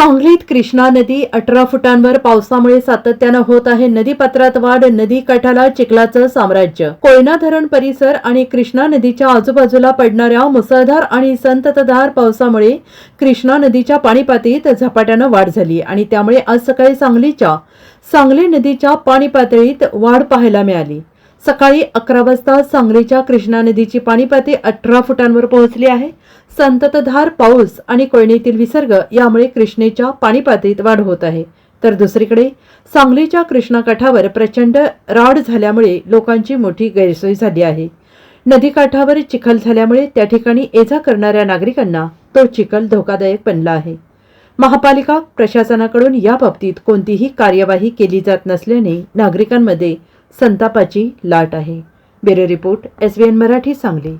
सांगलीत कृष्णा नदी अठरा फुटांवर पावसामुळे सातत्यानं होत आहे. नदीपात्रात वाढ नदी काठाला चिखलाचं साम्राज्य. कोयना धरण परिसर आणि कृष्णा नदीच्या आजूबाजूला पडणाऱ्या मुसळधार आणि संततधार पावसामुळे कृष्णा नदीच्या पाणीपातळीत झपाट्यानं वाढ झाली आणि त्यामुळे आज सकाळी सांगलीच्या सांगली नदीच्या पाणी पातळीत वाढ पाहायला मिळाली. सकाळी अकरा वाजता सांगलीच्या कृष्णा नदीची पाणीपाती अठरा फुटांवर पोहोचली आहे. संततधार पाऊस आणि कोयणीतील विसर्ग यामुळे कृष्णेच्या पाणीपातळीत वाढ होत आहे. तर दुसरीकडे सांगलीच्या कृष्णा काठावर प्रचंड राड झाल्यामुळे लोकांची मोठी गैरसोय झाली आहे. नदीकाठावर चिखल झाल्यामुळे त्या ठिकाणी ये जा करणाऱ्या नागरिकांना तो चिखल धोकादायक बनला आहे. महापालिका प्रशासनाकडून या बाबतीत कोणतीही कार्यवाही केली जात नसल्याने नागरिकांमध्ये संतापाची लाट आहे. Bureau report S Marathi Sangli.